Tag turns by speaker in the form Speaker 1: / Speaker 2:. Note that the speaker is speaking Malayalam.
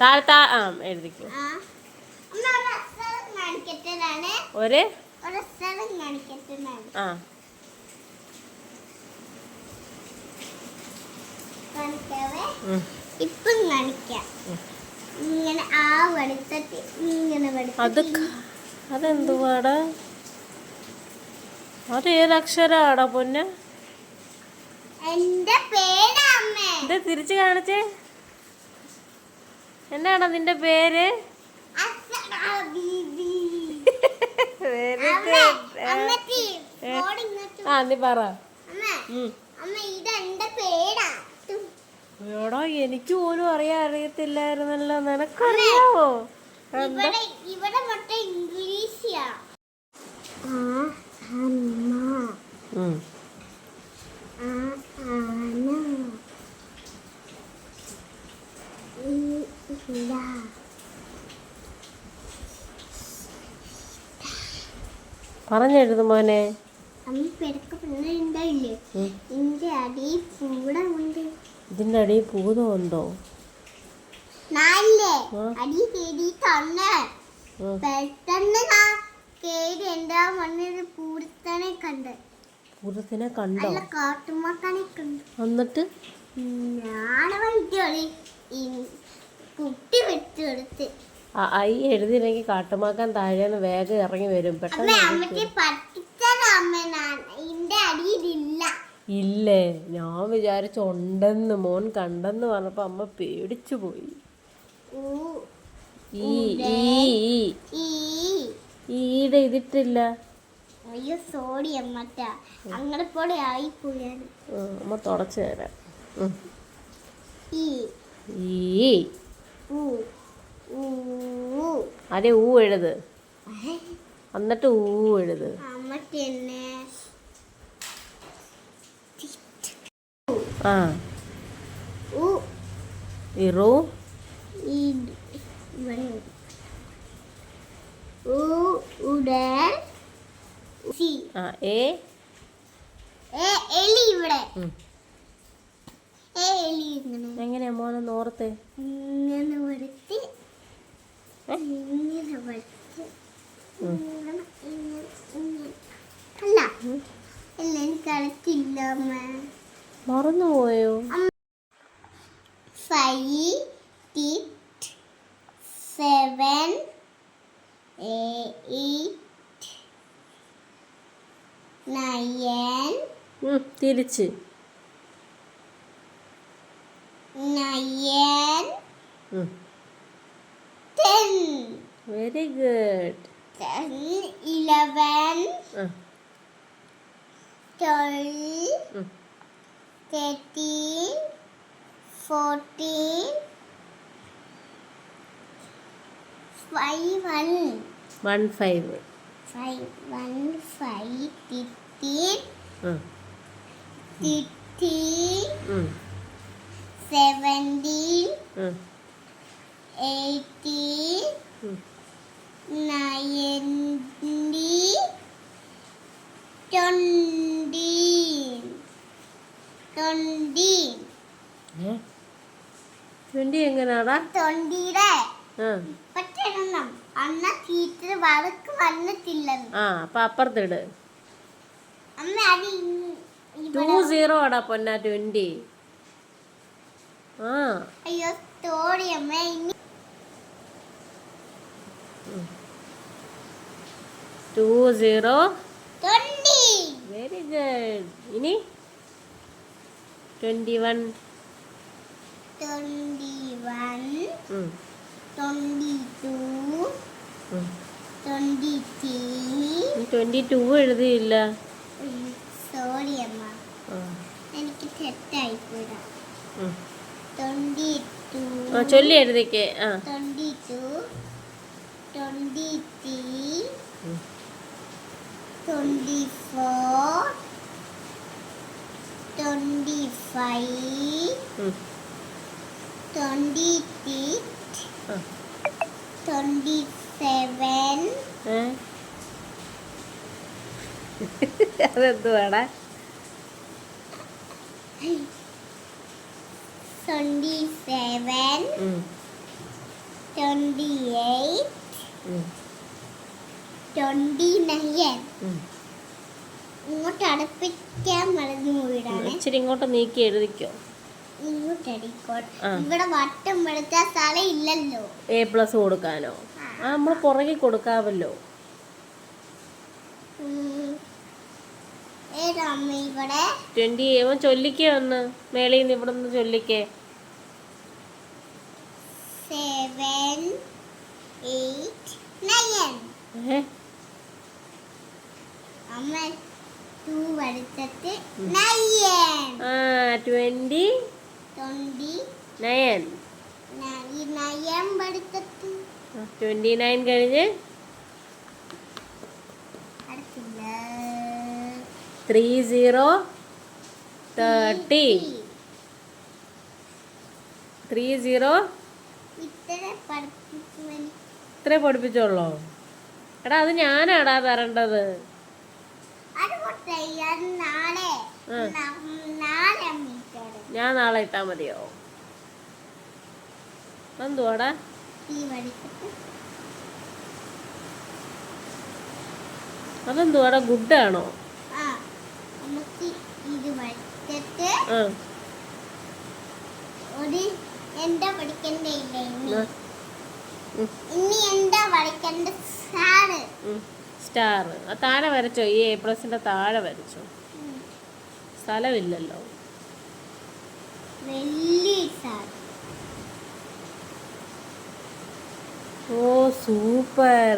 Speaker 1: താഴെ താ ആ എഴുതിക്കോ.
Speaker 2: ഒരു
Speaker 1: ആ.
Speaker 2: കാണിക്കാവേ? ഇപ്പം കാണിക്കാം. ഇങ്ങനെ ആ വെളുത്തിട്ട് ഇങ്ങനെ
Speaker 1: അത് അതെന്തുവാടാ? അത് ഏതക്ഷരാടാ പൊന്നെ?
Speaker 2: എന്റെ
Speaker 1: ഇത് തിരിച്ചു കാണിച്ചേ എന്നാടാ നിന്റെ പേര്
Speaker 2: അക്ഷരാ ബീബി
Speaker 1: വെരി
Speaker 2: അമ്മ
Speaker 1: ഗുഡ്
Speaker 2: അമ്മച്ചി
Speaker 1: ഏ.
Speaker 2: നിന്റെ പേര്?
Speaker 1: ആ. നീ പറ. എടോ എനിക്ക് പോലും അറിയാൻ അറിയത്തില്ലായിരുന്നല്ലോ. നിനക്കറിയാവോ?
Speaker 2: ഇവിടെ ഇവിടെ ഇംഗ്ലീഷാ ആ അമ്മ
Speaker 1: ഉം.
Speaker 2: ആ ആന ഈ ഇല
Speaker 1: പറഞ്ഞെഴുതു മോനെ
Speaker 2: അമ്മ പെരക്ക് പിന്നെ ഉണ്ടായില്ലേ
Speaker 1: ഉം.
Speaker 2: ഇന്റെ അടി കൂടെ ഉണ്ട്
Speaker 1: ഇതിന്റെ അടിയിൽ ഭൂതമുണ്ടോ
Speaker 2: നാലില്ലേ
Speaker 1: ആ.
Speaker 2: അടി കേടി തന്നെ
Speaker 1: ഉം.
Speaker 2: പെട്ടെന്ന് മോനെ. ഇതിന്റെ എന്താ പൂതമുണ്ടോ പൂരത്തിനെ കണ്ട്.
Speaker 1: എന്നിട്ട്?
Speaker 2: കുട്ടി വെച്ചെടുത്ത്
Speaker 1: ഐ എഴുതിയില്ലെങ്കിൽ കാട്ടുമാക്കാൻ താഴേന്ന് വേഗം ഇറങ്ങി വരും. പെട്ടെന്ന് ഇല്ലേ? ഞാൻ വിചാരിച്ചു ഉണ്ടെന്ന് മോൻ കണ്ടെന്ന് പറഞ്ഞപ്പോ അമ്മ പേടിച്ചു പോയി. ഈടെ ഇതിട്ടില്ല
Speaker 2: അയ്യോ സോറി അമ്മറ്റ അങ്ങനെ പോലെ ആയി
Speaker 1: ഉം, അമ്മ തുടച്ചു തരാം.
Speaker 2: ഈ.
Speaker 1: ഈ. അതെ ഊ എഴുത്. എന്നിട്ട് ഊ എഴുത്. ആ. ഇറു. എ
Speaker 2: എലി ഇവിടെ.
Speaker 1: മോനെ നോർത്തെ?
Speaker 2: ഇങ്ങനെ വരത്തി
Speaker 1: ഏ?
Speaker 2: ഇങ്ങനെ വരത്തി
Speaker 1: ഉം.
Speaker 2: ഇങ്ങനെ ഇങ്ങനെ ഇങ്ങനെ അല്ല അല്ല എനിക്ക് അറിയത്തില്ല അമ്മ
Speaker 1: മറന്നു പോയോ
Speaker 2: five six seven eight nine
Speaker 1: തിരിച്ച്
Speaker 2: nine Ừ. thirteen, fourteen, five
Speaker 1: one. One
Speaker 2: five. Five one five
Speaker 1: fifteen.
Speaker 2: Mm.
Speaker 1: Fifteen.
Speaker 2: Mm.
Speaker 1: Seventeen.
Speaker 2: Mm.
Speaker 1: Eighteen.
Speaker 2: Mm. Nineteen. Twenty.
Speaker 1: ഏ? ട്വന്റി എങ്ങനാടാ? ആ.
Speaker 2: പറ്റണം അന്ന ടീച്ചർ വഴക്ക് വന്നിട്ടില്ല
Speaker 1: ആ അപ്പൊ അപ്പുറത്തിട്.
Speaker 2: അമ്മ അത്
Speaker 1: ടു സീറോ ആടാ പൊന്നാ ട്വന്റി. ആ.
Speaker 2: അയ്യോ സ്റ്റോറി അമ്മ ഇനി
Speaker 1: two zero
Speaker 2: twenty.
Speaker 1: Very good ഇനി? Twenty one
Speaker 2: twenty one twenty two twenty three
Speaker 1: twenty two എഴുതിയില്ല
Speaker 2: സോറി അമ്മ എനിക്ക് തെറ്റായി പോയതാ. ട്വന്റി ടു
Speaker 1: ചൊല്ലി എഴുതിക്കേ. ആ
Speaker 2: ട്വന്റി ടു ട്വന്റി ത്രീ
Speaker 1: ഉം.
Speaker 2: ട്വന്റി ഫോർ ട്വന്റി
Speaker 1: ഉം.
Speaker 2: ട്വന്റി സിക്സ്
Speaker 1: ആ.
Speaker 2: Twenty seven twenty eight twenty nine. ഇങ്ങോട്ട് അടുപ്പിക്കാൻ മറന്നു പോയിടാണ്
Speaker 1: ഇച്ചിരി ഇങ്ങോട്ട് നീക്കി എഴുതിക്കോ.
Speaker 2: ഇവിടെ വട്ടം വെളുത്ത സ്ഥലം ഇല്ലല്ലോ
Speaker 1: എ പ്ലസ് കൊടുക്കാനോ? ആ. നമ്മൾ പുറകെ കൊടുക്കാമല്ലോ
Speaker 2: ഇവിടെ?
Speaker 1: ട്വന്റി അവൻ ചൊല്ലിക്കേ ഒന്ന്. മേളിൽ നിന്ന് ഇവിടെ നിന്ന് ചൊല്ലിക്കേ.
Speaker 2: Seven eight nine. അമ്മ ടു എടുത്തിട്ട് നയൻ
Speaker 1: ആ ട്വന്റി നയൻ. Twenty nine. കഴിഞ്ഞ് three zero thirty three zero
Speaker 2: ഇത്രേ
Speaker 1: പഠിപ്പിച്ചോളോ. എടാ അത് ഞാനാടാ തരേണ്ടത്
Speaker 2: അത് പോട്ടെ അത് നാളെ
Speaker 1: ആ.
Speaker 2: ന- നാളെ അമ്മയ്ക്കോട്
Speaker 1: ഞാൻ നാളെ ഇട്ടാ മതിയോ? എന്തുവാടാ? അതെന്തുവാടാ? ഗുഡാണോ? ആണോ
Speaker 2: ഒരു എന്താ പഠിക്കണ്ടേ ഇനി? എന്താ പഠിക്കണ്ട സാറ്.
Speaker 1: സ്റ്റാർ ആ താഴെ വരച്ചോ? ഈ എ പ്ലസിന്റെ താഴെ വരച്ചോ? സ്ഥലമില്ലല്ലോ. ഓ സൂപ്പർ.